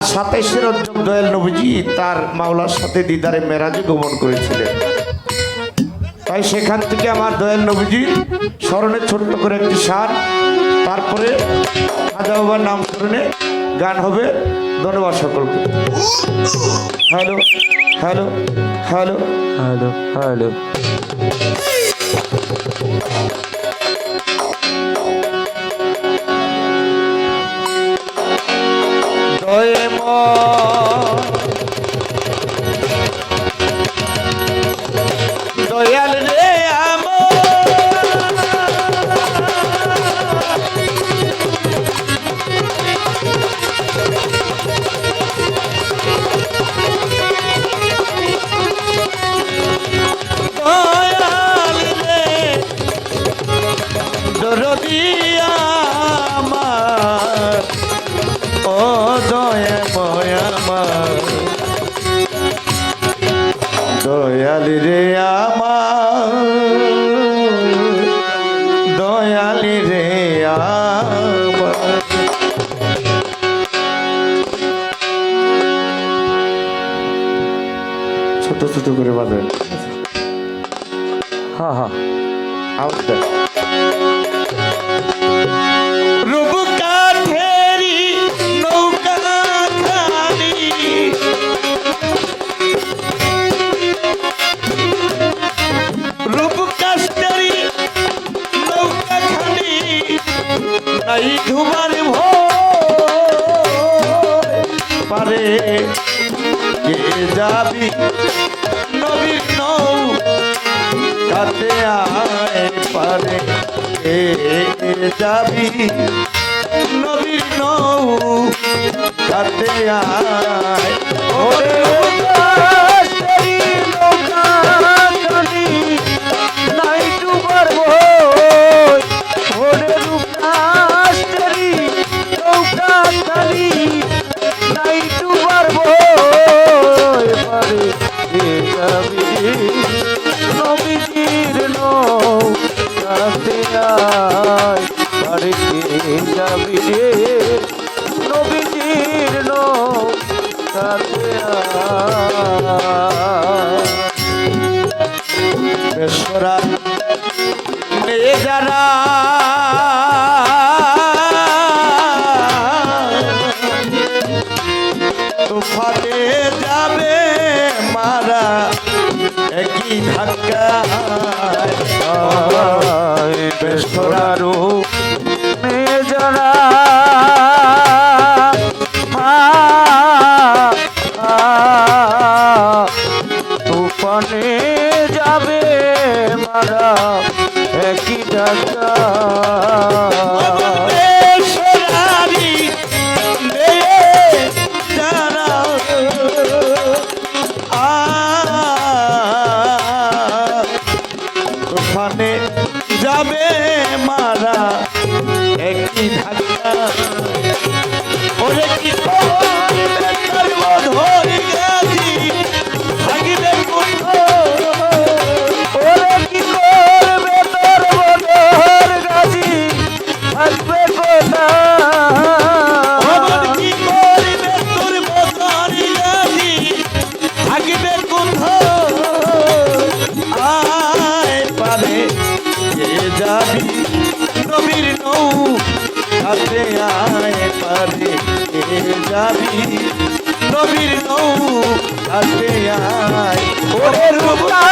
সাতাইশের অধ্যক দয়াল নবীজি তার মাওলার সাথে দিদারে মেরাজে গমন করেছিলেন। তাই সেখান থেকে আমার দয়াল নবীজি স্মরণে ছোট্ট করে একটি সার, তারপরে খাজা বাবার নাম স্মরণে গান হবে। ধন্যবাদ সকলকে। Hello hello hello. Hello hello. দয়ে দয়াল হ্যাঁ হ্যাঁ আউটটা রূপ কাঠেরি নৌকা খালি রূপ কাঠেরি নৌকা খালি নাই ধুমার ভয় পারে কে যাবি নবীর কাতে আয় পারে যাবি নবীর নৌ হাতে আয়। নবীজির আয়। বেসরা মেয়ে যারা তুফানে যাবে মারা একই ধাক্কা বেসরারু ওরে কি ধরে গেছি কোথাও ওরে কি করবে তোর থাকবে বসারি গাছি থাকিবে কোথাও আয় পারে কে যাবি নবীর নৌ হাতে আয় পারে যাবি। নবীর নৌ হাতে আয় ওরে রূপা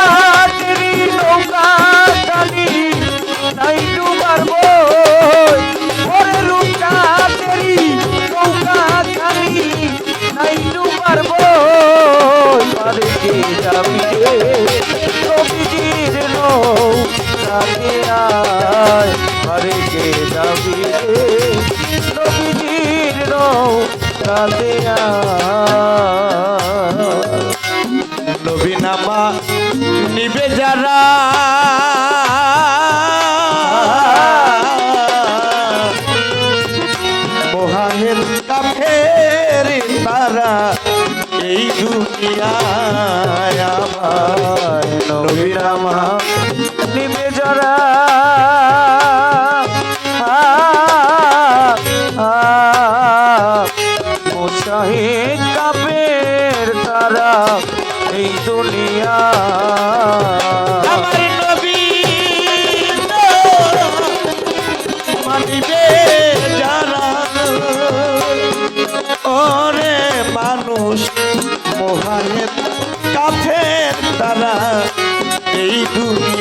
নৌকাতে যারা ওরে মানুষ মোহানে কাফের তারা এই দুনিয়ায়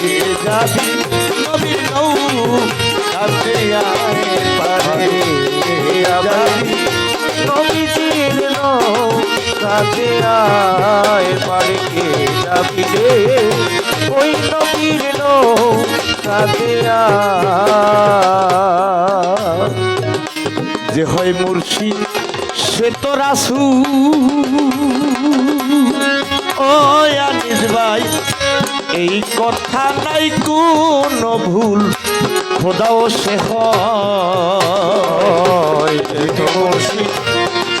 কে যাবি নবীর নৌ কাছে আয় পারে। যাবি নবীজির নৌকাতে আয় পারে। কে যাবি রে? ওই নবীর নৌকাতে আয়। যে হয় মুর্শিদ, সে তো রাসু ও আনিস ভাই এই কথা নাই কোন ভুল। খোদাও সে হয়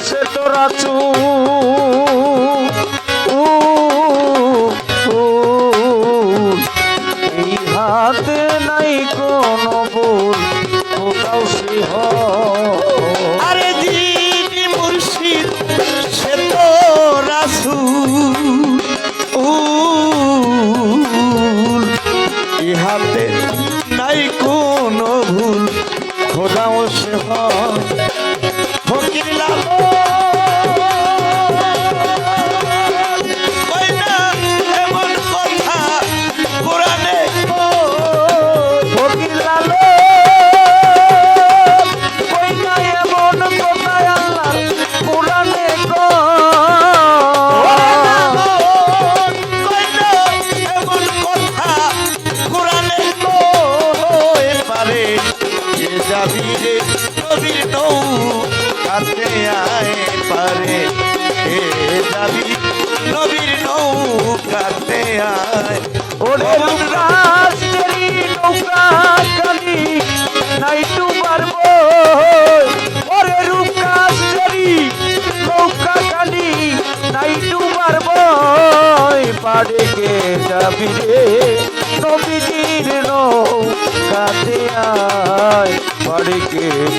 সে তোরা হাতে নাই কোনো বল কোথাও সে হয়। ফকির লাল ওরে রাষ্ট্রী নৌকা কালি নাই তোমার ওরে রূপকাশ্বরী নৌকা কালি নাই তোমার বই। পাড়ে গে যাবি রে নবীজির নৌকাতে আয়।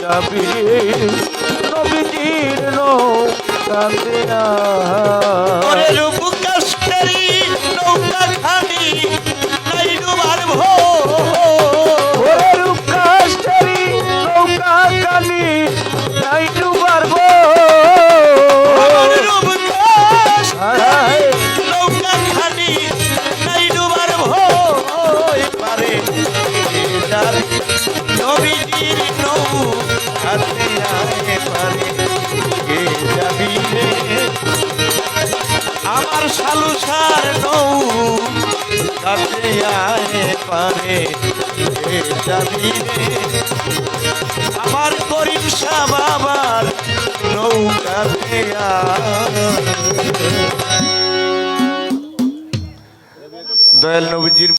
যাবি রে নবীজির নৌকাতে আয় কাছে আয় আমার করিম শাহ বাবার নৌকাতে দয়াল নবীজির